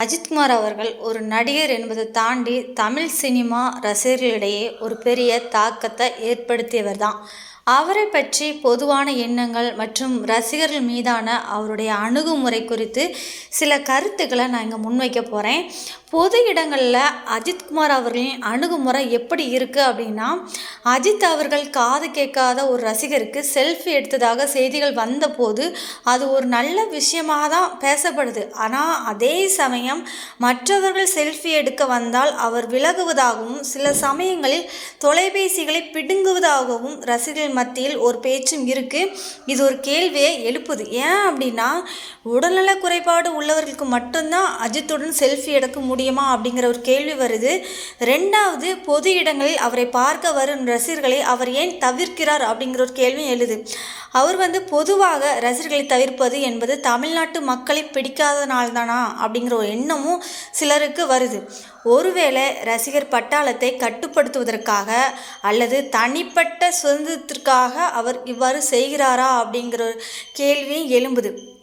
அஜித்குமார் அவர்கள் ஒரு நடிகர் என்பதை தாண்டி தமிழ் சினிமா ரசிகர்களிடையே ஒரு பெரிய தாக்கத்தை ஏற்படுத்தியவர் தான் அவரை பற்றி பொதுவான எண்ணங்கள் மற்றும் ரசிகர்கள் மீதான அவருடைய அணுகுமுறை குறித்து சில கருத்துக்களை நான் இங்கே முன்வைக்க போகிறேன் பொது இடங்களில் அஜித்குமார் அவர்களின் அணுகுமுறை எப்படி இருக்குது அப்படின்னா அஜித் அவர்கள் காது கேட்காத ஒரு ரசிகருக்கு செல்ஃபி எடுத்ததாக செய்திகள் வந்தபோது அது ஒரு நல்ல விஷயமாக தான் பேசப்படுது. ஆனால் அதே சமயம் மற்றவர்கள் செல்ஃபி எடுக்க வந்தால் அவர் விலகுவதாகவும் சில சமயங்களில் தொலைபேசிகளை பிடுங்குவதாகவும் ரசிகர்கள் மத்தியில் ஒரு பேச்சும் இருக்குது இது ஒரு கேள்வியை எழுப்புது. ஏன் அப்படின்னா உடல்நல குறைபாடு உள்ளவர்களுக்கு மட்டும்தான் அஜித்துடன் செல்ஃபி எடுக்க முடியுமா அப்படிங்கிற ஒரு கேள்வி வருது. ரெண்டாவது பொது இடங்களில் அவரை பார்க்க வரும் ரசிகர்களை அவர் ஏன் தவிர்க்கிறார் அப்படிங்கிற ஒரு கேள்வியும் எழுது. அவர் வந்து பொதுவாக ரசிகர்களை தவிர்ப்பது என்பது தமிழ்நாட்டு மக்களை பிடிக்காதனால்தானா அப்படிங்கிற ஒரு எண்ணமும் சிலருக்கு வருது. ஒருவேளை ரசிகர் பட்டாளத்தை கட்டுப்படுத்துவதற்காக அல்லது தனிப்பட்ட சுதந்திரத்திற்காக அவர் இவ்வாறு செய்கிறாரா அப்படிங்கிற ஒரு கேள்வியும் எழும்புது.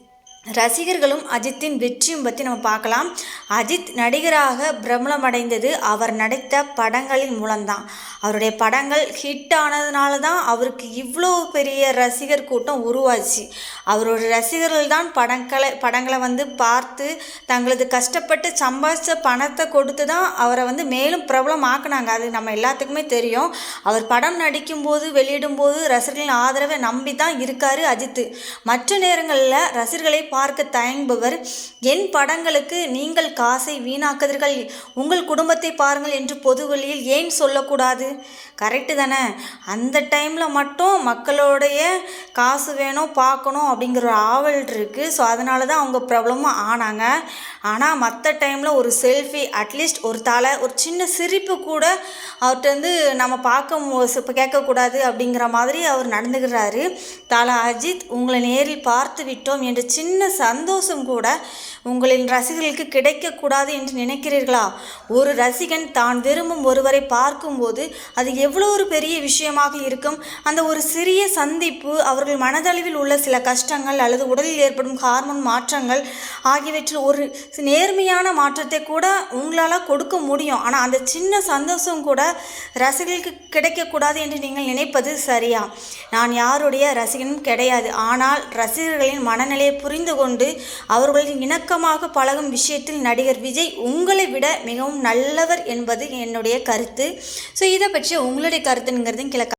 ரசிகர்களும் அஜித்தின் வெற்றியும் பற்றி நம்ம பார்க்கலாம். அஜித் நடிகராக பிரபலமடைந்தது அவர் நடித்த படங்களின் மூலம்தான். அவருடைய படங்கள் ஹிட் ஆனதுனால தான் அவருக்கு இவ்வளோ பெரிய ரசிகர் கூட்டம் உருவாச்சு. அவரோட ரசிகர்கள் தான் படங்களை படங்களை வந்து பார்த்து தங்களது கஷ்டப்பட்டு சம்பாதிச்ச பணத்தை கொடுத்து தான் அவரை வந்து மேலும் பிரபலம் ஆக்குனாங்க அது நம்ம எல்லாத்துக்குமே தெரியும். அவர் படம் நடிக்கும்போது வெளியிடும்போது ரசிகர்களின் ஆதரவை நம்பி தான் இருக்கார் அஜித்து. மற்ற நேரங்களில் ரசிகர்களை பார்க்க தயங்குபவர் என் படங்களுக்கு நீங்கள் காசை வீணாக்குதீர்கள். உங்கள் குடும்பத்தை பாருங்கள் என்று பொது வழியில் ஏன் சொல்லக்கூடாது? கரெக்டு தானே? அந்த டைமில் மட்டும் மக்களுடைய காசு வேணும் பார்க்கணும் அப்படிங்கிற ஒரு ஆவல் இருக்குது ஸோ அதனால தான் அவங்க ப்ராப்ளமும் ஆனாங்க. ஆனால் மற்ற டைமில் ஒரு செல்ஃபி அட்லீஸ்ட் ஒரு தலை ஒரு சின்ன சிரிப்பு கூட அவர்கிட்ட வந்து நம்ம பார்க்க இப்போ கேட்கக்கூடாது அப்படிங்கிற மாதிரி அவர் நடந்துக்கிறாரு தலை அஜித் உங்களை நேரில் பார்த்து விட்டோம் என்ற சின்ன சந்தோஷம் கூட உங்களின் ரசிகர்களுக்கு கிடைக்கக்கூடாது என்று நினைக்கிறீர்களா? ஒரு ரசிகன் தான் விரும்பும் ஒருவரை பார்க்கும்போது அது எவ்வளோ ஒரு பெரிய விஷயமாக இருக்கும். அந்த ஒரு சிறிய சந்திப்பு அவர்கள் மனதளவில் உள்ள சில கஷ்டங்கள் அல்லது உடலில் ஏற்படும் ஹார்மோன் மாற்றங்கள் ஆகியவற்றில் ஒரு நேர்மையான மாற்றத்தை கூட உங்களால் கொடுக்க முடியும். ஆனால் அந்த சின்ன சந்தோஷம் கூட ரசிகர்களுக்கு கிடைக்கக்கூடாது என்று நீங்கள் நினைப்பது சரியா? நான் யாருடைய ரசிகனும் கிடையாது. ஆனால் ரசிகர்களின் மனநிலையை புரிந்து கொண்டு அவர்களின் இணக்கமாக பழகும் விஷயத்தில் நடிகர் விஜய் உங்களை விட மிகவும் நல்லவர் என்பது என்னுடைய கருத்து. ஸோ இதை பற்றி உங்களுடைய கருத்துங்கிறதையும் கிழக்க